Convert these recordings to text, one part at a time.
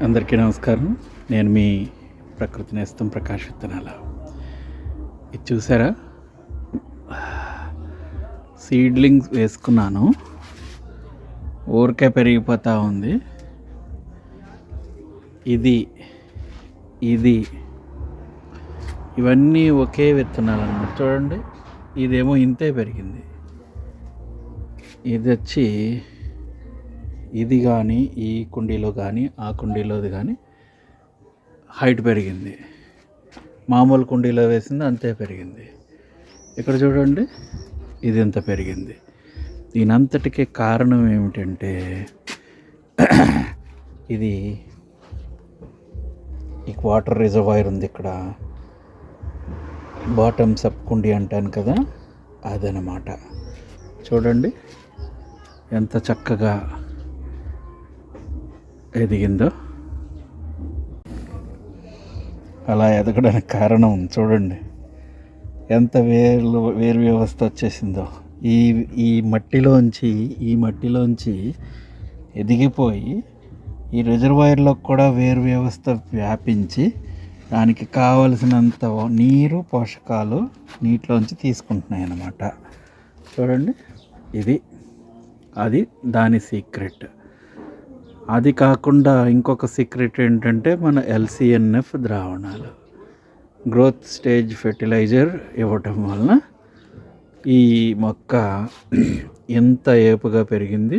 అందరికీ నమస్కారం. నేను మీ ప్రకృతి నేస్తం ప్రకాష్ విత్తనాల. ఇది చూసారా? సీడ్లింగ్స్ వేసుకున్నాను. ఊరికే పెరిగిపోతూ ఉంది. ఇది ఇది. ఇవన్నీ ఒకే విత్తనాలు అన్నమాట చూడండి ఇదేమో ఇంతే పెరిగింది. ఇది వచ్చి ఇది కానీ ఈ కుండీలో కానీ ఆ కుండీలోది కానీ హైట్ పెరిగింది. మామూలు కుండీలో వేసింది అంతే పెరిగింది. ఇక్కడ చూడండి ఇది ఎంత పెరిగింది. దీనంతటికీ కారణం ఏమిటంటే ఇది ఈ వాటర్ రిజర్వాయర్ ఉంది ఇక్కడ. బాటమ్స్ అప్ కుండీ అంటాను కదా అదనమాట. చూడండి ఎంత చక్కగా ఎదిగిందో. అలా ఎదగడానికి కారణం చూడండి. ఎంత వేర్లు వేరు వ్యవస్థ వచ్చేసిందో. ఈ ఈ మట్టిలోంచి ఈ మట్టిలోంచి ఎదిగిపోయి ఈ రిజర్వాయర్లో కూడా వేరు వ్యవస్థ వ్యాపించి దానికి కావలసినంత నీరు పోషకాలు నీటిలోంచి తీసుకుంటున్నాయి అన్నమాట చూడండి. ఇది అది దాని సీక్రెట్. అది కాకుండా ఇంకొక సీక్రెట్ ఏంటంటే మన ఎల్సిఎన్ఎఫ్ ద్రావణాలు. గ్రోత్ స్టేజ్ ఫెర్టిలైజర్ ఇవ్వటం వలన ఈ మొక్క ఎంత ఏపుగా పెరిగింది.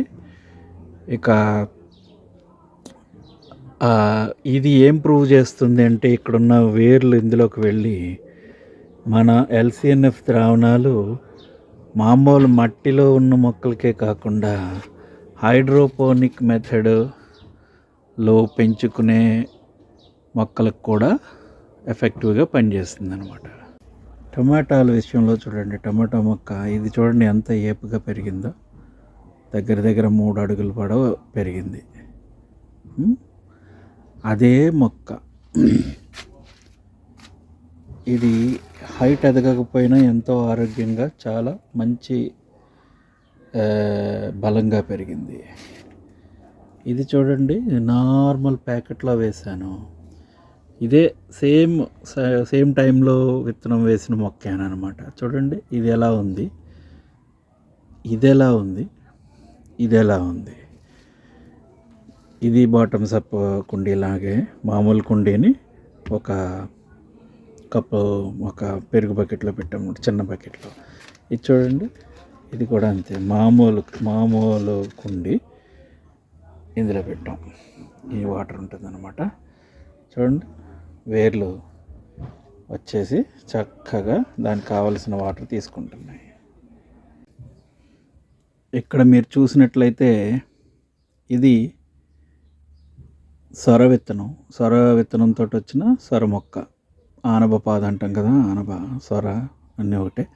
ఇక ఇది ఏం ప్రూవ్ చేస్తుంది అంటే ఇక్కడున్న వేర్లు ఇందులోకి వెళ్ళి మన ఎల్సిఎన్ఎఫ్ ద్రావణాలు మామూలు మట్టిలో ఉన్న మొక్కలకే కాకుండా హైడ్రోపోనిక్ మెథడ్లో పెంచుకునే మొక్కలకు కూడా ఎఫెక్టివ్గా పనిచేస్తుంది అనమాట టమాటాల విషయంలో చూడండి. టమాటా మొక్క ఇది చూడండి ఎంత ఏపుగా పెరిగిందో. దగ్గర దగ్గర మూడు అడుగులు పడవ పెరిగింది. అదే మొక్క. ఇది హైట్ ఎదగకపోయినా ఎంతో ఆరోగ్యంగా చాలా మంచి బలంగా పెరిగింది. ఇది చూడండి నార్మల్ ప్యాకెట్లో వేశాను. ఇదే సేమ్ స- సేమ్ టైంలో విత్తనం వేసిన మొక్కాను అనమాట చూడండి ఇది ఎలా ఉంది? ఇది ఎలా ఉంది? ఇది ఎలా ఉంది? ఇది బాటమ్స్ అప్ కుండీలాగే మామూలు కుండీని ఒక కప్పు ఒక పెరుగు బకెట్లో పెట్టాము చిన్న బకెట్లో. ఇది చూడండి ఇది కూడా అంతే. మామూలు మామూలు కుండి ఇందులో పెట్టాం. ఈ వాటర్ ఉంటుందన్నమాట. చూడండి వేర్లు వచ్చేసి చక్కగా దానికి కావలసిన వాటర్ తీసుకుంటున్నాయి. ఇక్కడ మీరు చూసినట్లయితే ఇది సొర విత్తనం. సొర విత్తనంతో వచ్చిన సొర మొక్క. ఆనబ పాద అంటాం కదా ఆనబ సొర అన్నీ ఒకటే.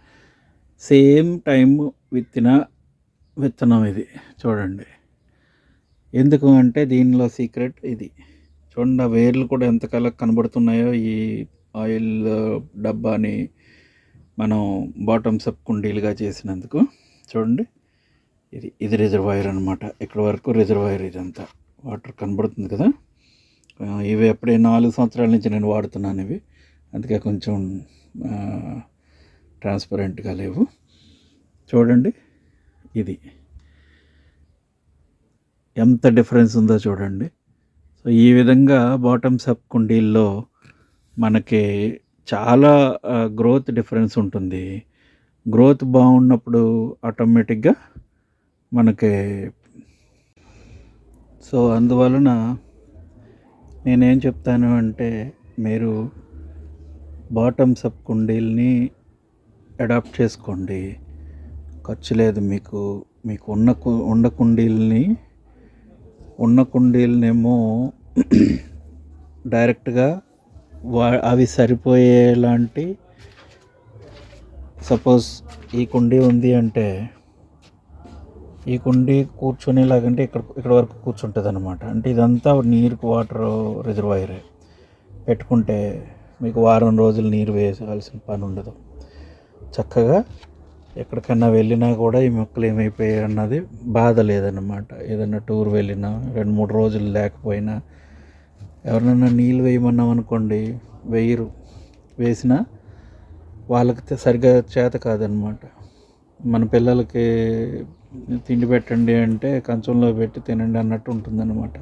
సేమ్ టైం విత్తిన విత్తనం ఇది. చూడండి. ఎందుకు అంటే దీనిలో సీక్రెట్ ఇది. చూడండి ఆ వేర్లు కూడా ఎంత కల కనబడుతున్నాయో ఈ ఆయిల్ డబ్బాని మనం బాటమ్స్ అప్ కుండీలుగా చేసినందుకు. చూడండి. ఇది ఇది రిజర్వాయర్ అనమాట ఇక్కడ వరకు రిజర్వాయర్ ఇదంతా. వాటర్ కనబడుతుంది కదా. ఇవి ఎప్పుడే నాలుగు సంవత్సరాల నుంచి నేను వాడుతున్నాను ఇవి. అందుకే కొంచెం ట్రాన్స్పరెంట్గా లేవు. చూడండి ఇది. ఎంత డిఫరెన్స్ ఉందో చూడండి. సో ఈ విధంగా బాటమ్స్ అప్ కుండీల్లో మనకి చాలా గ్రోత్ డిఫరెన్స్ ఉంటుంది. గ్రోత్ బాగున్నప్పుడు ఆటోమేటిక్గా మనకి సో అందువలన నేనేం చెప్తాను అంటే మీరు బాటమ్స్ అప్ కుండీల్ని అడాప్ట్ చేసుకోండి. ఖర్చు లేదు మీకు. మీకు ఉన్న కు- ఉన్న కుండీల్ని ఉన్న కుండీలనేమో డైరెక్ట్గా వా అవి సరిపోయేలాంటి సపోజ్ ఈ కుండీ ఉంది అంటే ఈ కుండీ కూర్చునేలాగంటే ఇక్కడ ఇక్కడ వరకు కూర్చుంటుంది అనమాట అంటే ఇదంతా నీరుకు వాటర్ రిజర్వాయరే. పెట్టుకుంటే మీకు వారం రోజులు నీరు వేసాల్సిన పని ఉండదు చక్కగా ఎక్కడికన్నా వెళ్ళినా కూడా ఈ మొక్కలు ఏమైపోయాయి అన్నది బాధ లేదన్నమాట. ఏదైనా టూర్ వెళ్ళినా రెండు మూడు రోజులు లేకపోయినా ఎవరినైనా నీళ్ళు వేయమన్నాం అనుకోండి వేయరు. వేసినా వాళ్ళకి సరిగ్గా చేత కాదనమాట మన పిల్లలకి తిండి పెట్టండి అంటే కంచంలో పెట్టి తినండి అన్నట్టు ఉంటుందన్నమాట.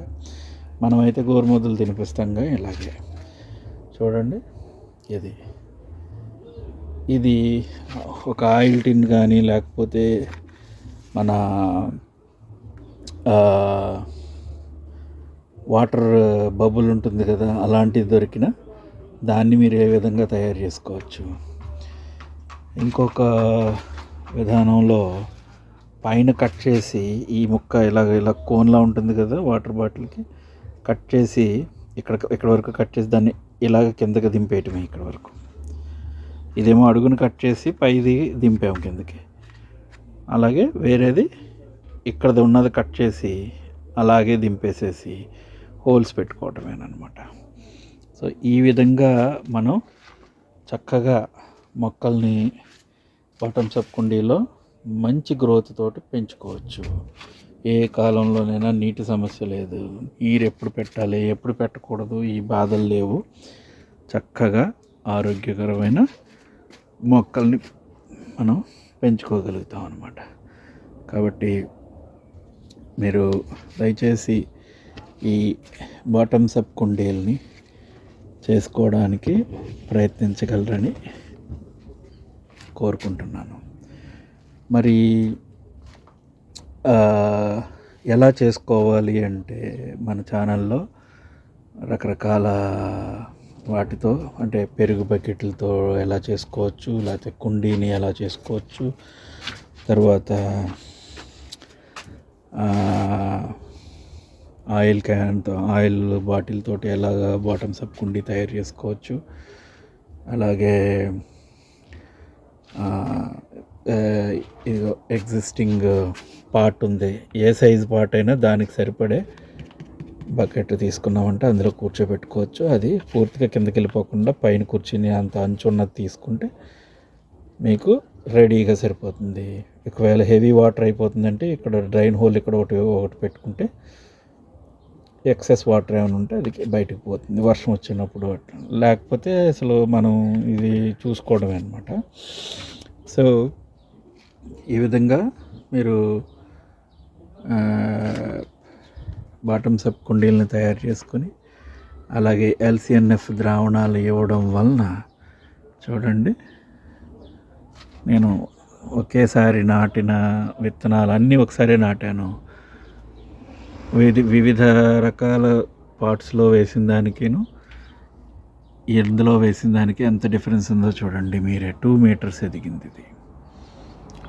మనమైతే గోరుముద్దలు తినిపిస్తాంగా ఇలాగే. చూడండి ఇది. ఇది ఒక ఆయిల్ టిన్ కానీ లేకపోతే మన వాటర్ బబుల్ ఉంటుంది కదా అలాంటిది దొరికిన దాన్ని మీరు ఏ విధంగా తయారు చేసుకోవచ్చు. ఇంకొక విధానంలో పైన కట్ చేసి ఈ ముక్క ఇలా ఇలా కోన్లా ఉంటుంది కదా వాటర్ బాటిల్కి కట్ చేసి ఇక్కడ ఇక్కడ వరకు కట్ చేసి దాన్ని ఇలాగ కిందకి దింపేయటమే ఇక్కడ వరకు. ఇదేమో అడుగును కట్ చేసి పైది దింపాము కిందకి. అలాగే వేరేది ఇక్కడది ఉన్నది కట్ చేసి అలాగే దింపేసేసి హోల్స్ పెట్టుకోవటమేనమాట సో ఈ విధంగా మనం చక్కగా మొక్కల్ని బాటమ్ సబ్ కుండీలో మంచి గ్రోత్ తోటి పెంచుకోవచ్చు. ఏ కాలంలోనైనా నీటి సమస్య లేదు. నీరు ఎప్పుడు పెట్టాలి ఎప్పుడు పెట్టకూడదు ఈ బాధలు లేవు. చక్కగా ఆరోగ్యకరమైన మొక్కల్ని మనం పెంచుకోగలుగుతాం అన్నమాట. కాబట్టి మీరు దయచేసి ఈ బాటమ్ అప్ కుండీల్ని చేసుకోవడానికి ప్రయత్నించగలరని కోరుకుంటున్నాను. మరి ఎలా చేసుకోవాలి అంటే మన ఛానల్లో రకరకాల వాటితో అంటే పెరుగు బకెట్లతో ఎలా చేసుకోవచ్చు లేకపోతే కుండీని ఎలా చేసుకోవచ్చు తర్వాత ఆయిల్ క్యాన్తో ఆయిల్ బాటిల్ తోటి ఎలాగ బాటమ్స్ అప్ కుండీ తయారు చేసుకోవచ్చు. అలాగే ఎగ్జిస్టింగ్ పార్ట్ ఉంది. ఏ సైజ్ పార్ట్ అయినా దానికి సరిపడే బకెట్ తీసుకున్నామంటే అందులో కూర్చోబెట్టుకోవచ్చు. అది పూర్తిగా కిందకి వెళ్ళిపోకుండా పైన కూర్చుని అంత అంచున్నది తీసుకుంటే మీకు రెడీగా సరిపోతుంది. ఒకవేళ హెవీ వాటర్ అయిపోతుందంటే ఇక్కడ డ్రైన్ హోల్ ఇక్కడ ఒకటి ఒకటి పెట్టుకుంటే ఎక్సెస్ వాటర్ ఏమైనా ఉంటే అది బయటకు పోతుంది. వర్షం వచ్చినప్పుడు లేకపోతే అసలు మనం ఇది చూసుకోవడమే అనమాట సో ఈ విధంగా మీరు బాటమ్ సబ్ కుండీలను తయారు చేసుకొని అలాగే ఎల్సిఎన్ఎఫ్ ద్రావణాలు ఇవ్వడం వలన చూడండి నేను ఒకేసారి నాటిన విత్తనాలు అన్నీ ఒకసారి నాటాను. వివిధ రకాల పార్ట్స్లో వేసిన దానికిను ఎందులో వేసిన దానికి ఎంత డిఫరెన్స్ ఉందో చూడండి మీరే. టూ మీటర్స్ ఎదిగింది ఇది.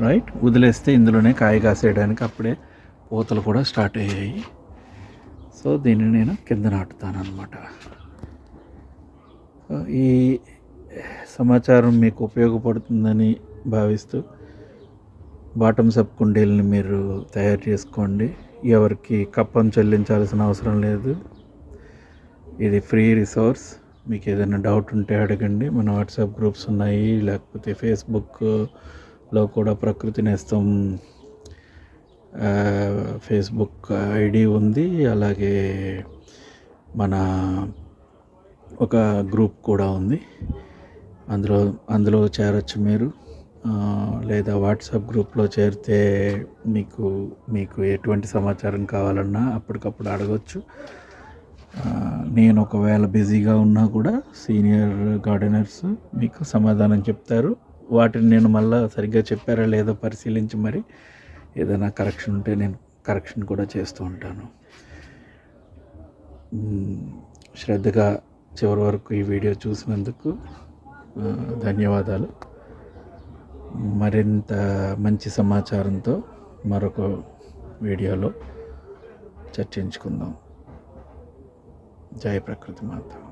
రైట్? వదిలేస్తే ఇందులోనే కాయ కాసేయడానికి అప్పుడే పూతలు కూడా స్టార్ట్ అయ్యాయి. సో దీన్ని నేను కింద నాటుతాను అనమాట ఈ సమాచారం మీకు ఉపయోగపడుతుందని భావిస్తూ బాటమ్ సబ్ కుండీలని మీరు తయారు చేసుకోండి. ఎవరికి కప్పం చెల్లించాల్సిన అవసరం లేదు. ఇది ఫ్రీ రిసోర్స్. మీకు ఏదైనా డౌట్ ఉంటే అడగండి. మన వాట్సాప్ గ్రూప్స్ ఉన్నాయి. లేకపోతే ఫేస్బుక్లో కూడా ప్రకృతి నేస్తం ఫేస్బుక్ ఐడి ఉంది. అలాగే మన ఒక గ్రూప్ కూడా ఉంది. అందులో అందులో చేరొచ్చు మీరు. లేదా వాట్సాప్ గ్రూప్లో చేరితే మీకు మీకు ఎటువంటి సమాచారం కావాలన్నా అప్పటికప్పుడు అడగచ్చు. నేను ఒకవేళ బిజీగా ఉన్నా కూడా సీనియర్ గార్డెనర్స్ మీకు సమాధానం చెప్తారు. వాటిని నేను మళ్ళీ సరిగ్గా చెప్పారా లేదో పరిశీలించి మరి ఏదైనా కరెక్షన్ ఉంటే నేను కరెక్షన్ కూడా చేస్తూ ఉంటాను. శ్రద్ధగా చివరి వరకు ఈ వీడియో చూసినందుకు ధన్యవాదాలు. మరింత మంచి సమాచారంతో మరొక వీడియోలో చర్చించుకుందాం. జై ప్రకృతి మాత.